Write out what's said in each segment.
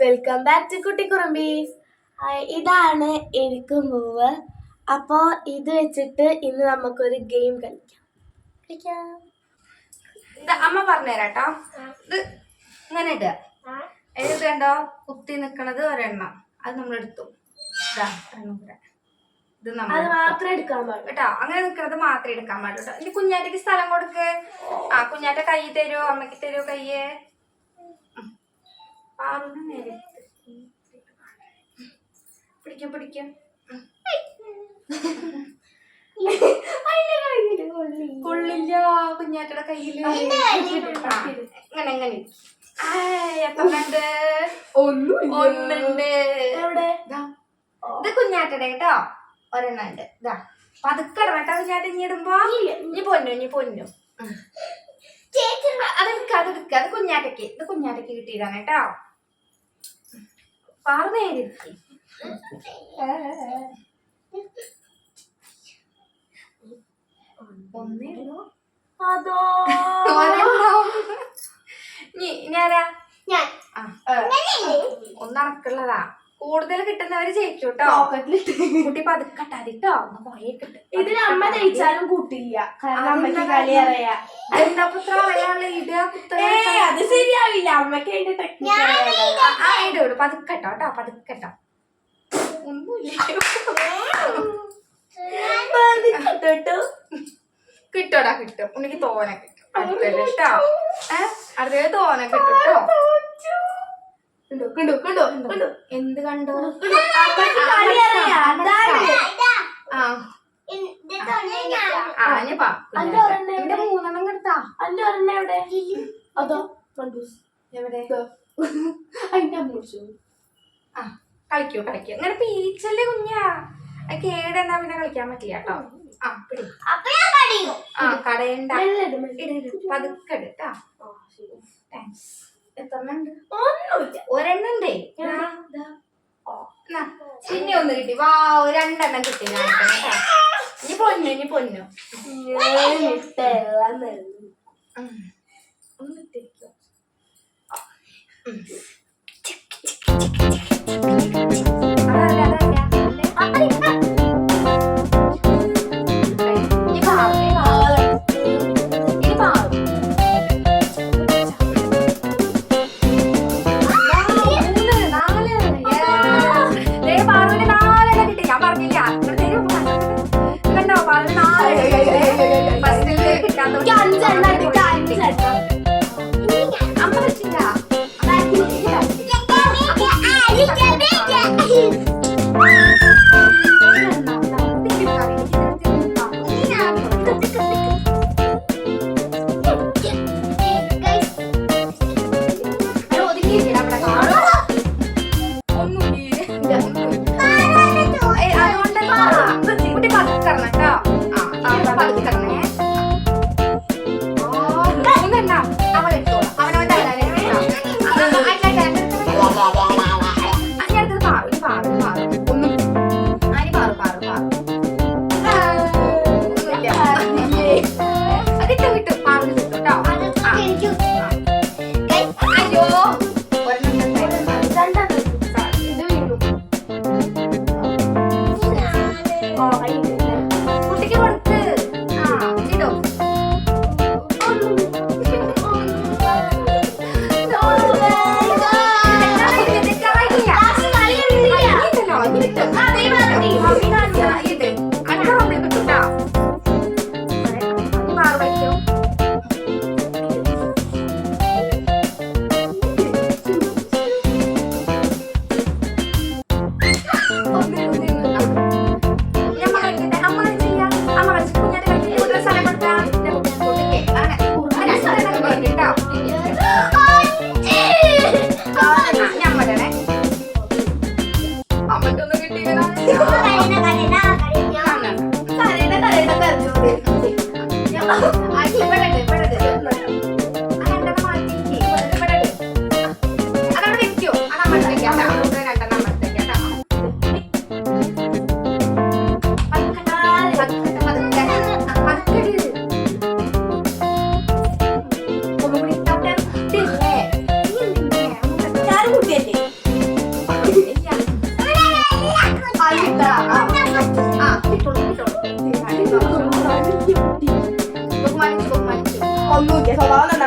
Welcome back to കുട്ടിക്കുറമ്പീസ് ഇതാണ് എനിക്കും പൂവ് അപ്പോൾ ഇത് വെച്ചിട്ട് ഇന്ന് നമുക്കൊരു ഗെയിം കളിക്കാം. ഇത് അമ്മ പറഞ്ഞുതരാട്ടോ. ഇത് ഇങ്ങനെ ഇടുക. ഇത് കണ്ടോ? കുത്തി നിക്കണത് ഒരെണ്ണം. അത് നമ്മൾ എടുത്തു. ഇതാ നമ്മൾ. മാത്രമേ എടുക്കാൻ പാടുള്ളൂ. കേട്ടോ അങ്ങനെ നിക്കണത് മാത്രമേ എടുക്കാൻ പാടുള്ളൂ കേട്ടോ. ഇനി കുഞ്ഞാറ്റക്ക് സ്ഥലം കൊടുക്ക്. ആ കുഞ്ഞാറ്റ കൈ തരുമോ അമ്മയ്ക്ക് തരുമോ കയ്യേ. നേരെ. പിടിക്കും പിടിക്കും. കൊള്ളില്ല. കുഞ്ഞാറ്റയുടെ കയ്യിൽ. ആ, ഇങ്ങനെ. ഇങ്ങനെ ആയ്, എത്രണ്ണുണ്ട്? ഒന്നുണ്ട്. എവിടെ. ഇത് കുഞ്ഞാറ്റയുടെ കേട്ടോ. ഒരെണ്ണം ഉണ്ട്. ഇതാ പതുക്കട കേട്ടോ കുഞ്ഞാറ്റ ഇനി ഇടുമ്പോ. ഇനി പൊന്നു ഇനി പൊന്നു. അതെടുക്ക അതെടുക്ക അത് കുഞ്ഞാറ്റയ്ക്ക് ഇത് കുഞ്ഞാറ്റയ്ക്ക് കിട്ടിയതാണ് കേട്ടോ. പാർന്നേരിക്കും ഒന്നേ. ഉള്ളൂ അതോ? ഒരെണ്ണം. ഞാനാ ഞാൻ. ഒന്നടക്കുള്ളതാ. കൂടുതൽ കിട്ടുന്നവര് ജയിച്ചു കേട്ടോ കുട്ടി പതുക്കട്ടാതിട്ടോ കൊറേ കിട്ടും. ഇതിൽ അമ്മ ജയിച്ചാലും കൂട്ടില്ല. കാരണം അമ്മയ്ക്ക് കളി അറിയാം. എന്താ പുത്ര അത് ശരിയാവില്ല. അമ്മയ്ക്ക് അതിന്റെ ടെക്നിക്ക് ആ ഇടും ഇടും. പതുക്കട്ടോ കേട്ടോ. പതുക്കട്ടോ ഒന്നുമില്ല. കേട്ടോ കിട്ടോടാ കിട്ടും. ഉണ്ടെങ്കിൽ തോനെ കിട്ടും. അടുത്തത് കേട്ടോ ഏഹ് അടുത്തത് തോനെ കിട്ടും കേട്ടോ കണ്ടോ കണ്ടോ കണ്ടോ കണ്ടോ. എന്ത് കണ്ടോ? എന്റെ മൂന്നെണ്ണം കിട്ടാ അന്റെ ഒരെണ്ണം എവിടെ? അതോ? എവിടെ. അതിന്റെ ആ കളിക്കോ കളിക്കോ. ഇങ്ങനെ പീച്ചല്ലേ കുഞ്ഞാ. കേടെന്നാ പിന്നെ കളിക്കാൻ പറ്റില്ല കേട്ടോ ആ കടയണ്ട. പതുക്കെ ഒന്നുമില്ല. ഒന്ന് കിട്ടി. വാ രണ്ടെണ്ണം കിട്ടി ഇനി പൊന്നു ഇനി പൊന്നു. ഒന്ന് 在那里解说完了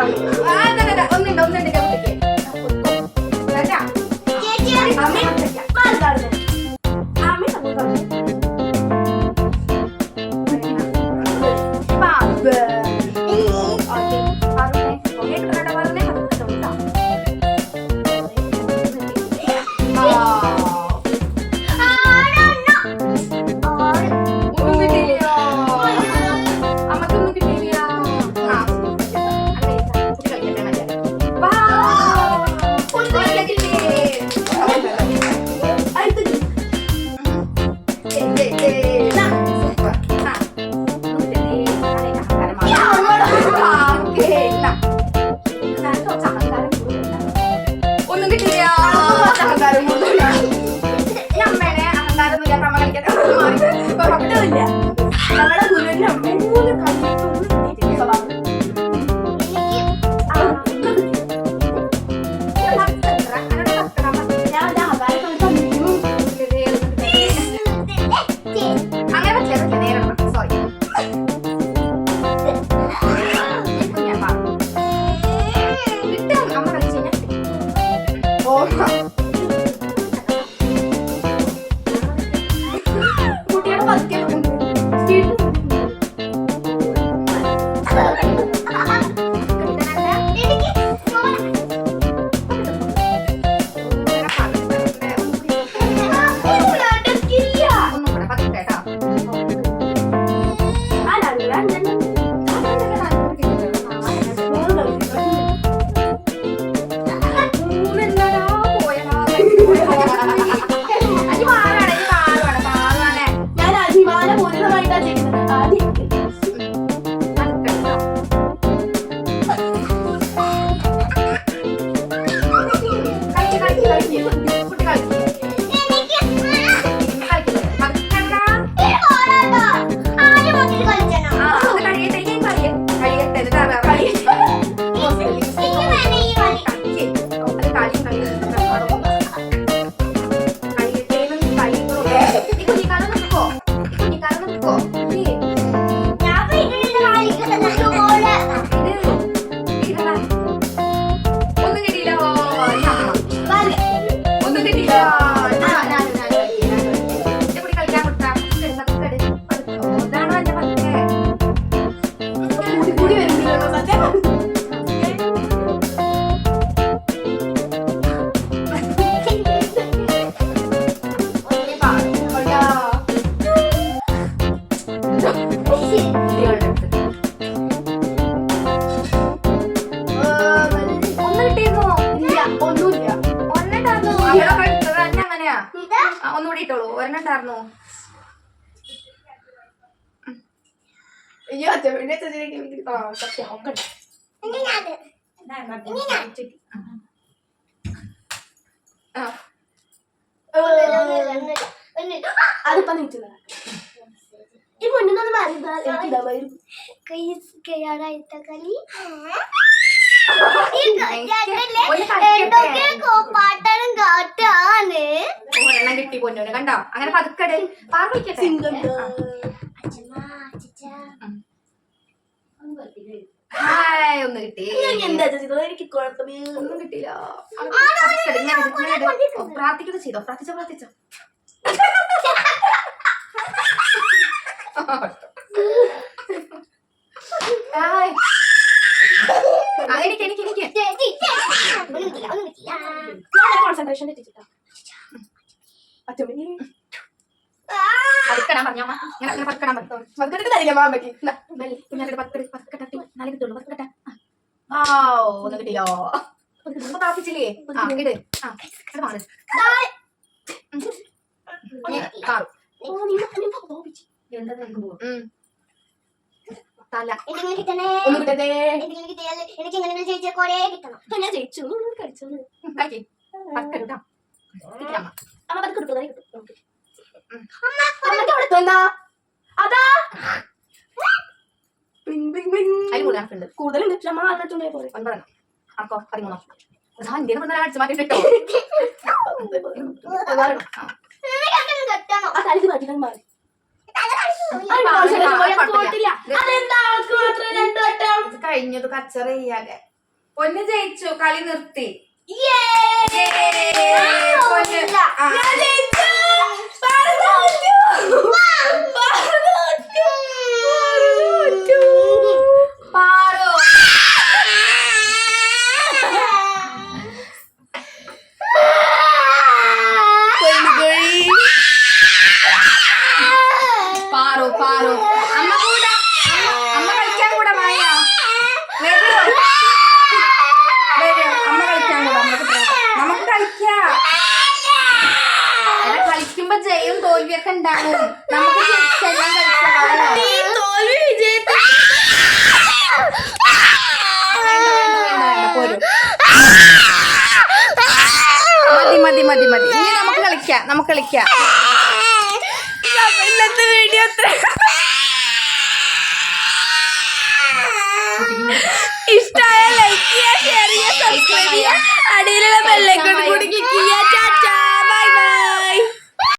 അയ്യോ ചെവിന്റെ ചെറിയ ആ സത്യം നോക്കണ്ട അതിപ്പോ നിൽക്കുന്ന ഈ പൊണ്ണൊന്നും അറിയാത്ത കളി കോപ്പാട്ടനും കാട്ടാണ് കിട്ടി പൊന്നോനെ. കണ്ടോ? അങ്ങനെ പതുക്കടെ. പാർപ്പിക്കട്ടെ ഒന്ന് കിട്ടി എന്താ ചെയ്തത് എനിക്ക് കുഴപ്പമേ. ഒന്നും കിട്ടിയില്ല. പ്രാർത്ഥിക്കുന്ന ചെയ്തോ. പ്രാർത്ഥിച്ചോ പ്രാർത്ഥിച്ചോ. എനിക്ക് എനിക്ക് എനിക്ക്. കോൺസെൻട്രേഷൻ തെറ്റിച്ചിട്ടോ അച്ഛൻ പതുക്കടാൻ പറഞ്ഞു അമ്മ ഇങ്ങനെ അങ്ങനെ പതുക്കടാൻ പറ്റോ. പതുക്കിട്ട് തരില്ല മാമ്മക്ക് പിന്നെ പത്ത് പത്തുകെട്ടാ നാല് കിട്ടുള്ളൂ പത്തുകെട്ടാ ആ. ഒന്ന് കിട്ടിയോ താപ്പിച്ചില്ലേ ആ ഇട്. ആ തല. എന്തെങ്കിലും കിട്ടണേ? എന്തെങ്കിലും കിട്ടിയാൽ എനിക്ക് എങ്ങനെ ജയിച്ചാൽ കൊറേ കിട്ടണം. ഞാൻ ജയിച്ചു. കഴിച്ചു കഴിക്കാം അമ്മ പതുക്കെ കിട്ടും അമ്മയ്ക്ക് അവിടെ എന്താ അതാ. Bling bling bling. അതിൽ കൂടുതൽ കണക്കുണ്ട് കൂടുതലുണ്ട്. പക്ഷെ അമ്മ അന്നിട്ടുണ്ടേ പോലെ ഒൻപതെണ്ണം അപ്പൊ പതിമൂന്നോ? ഇന്ത്യയിൽ നിന്ന് അടിച്ചു മാറ്റിട്ടോ കഴിഞ്ഞത് കച്ചറ ചെയ്യാതെ പൊന്ന് ജയിച്ചു. കളി നിർത്തി. പൊന്ന് Parou, parou. Amarrou. വേണ്ട, വേണ്ട, പോരൂ. മതി മതി മതി മതി. ഇനി നമുക്ക് കളിക്കാം നമുക്ക് കളിക്കാം. ഇന്നത്തെ വീഡിയോ ഇഷ്ടമായ ലൈക്ക് ചെയ്യുക ഷെയർ ചെയ്യുക സബ്സ്ക്രൈബ് ചെയ്യുക. അടിയിലുള്ള ബെല്ലേക്കൊണ്ട് കൂടി ക്ലിക്ക് ചെയ്യുക. ചാച്ചാ ബൈ ബൈ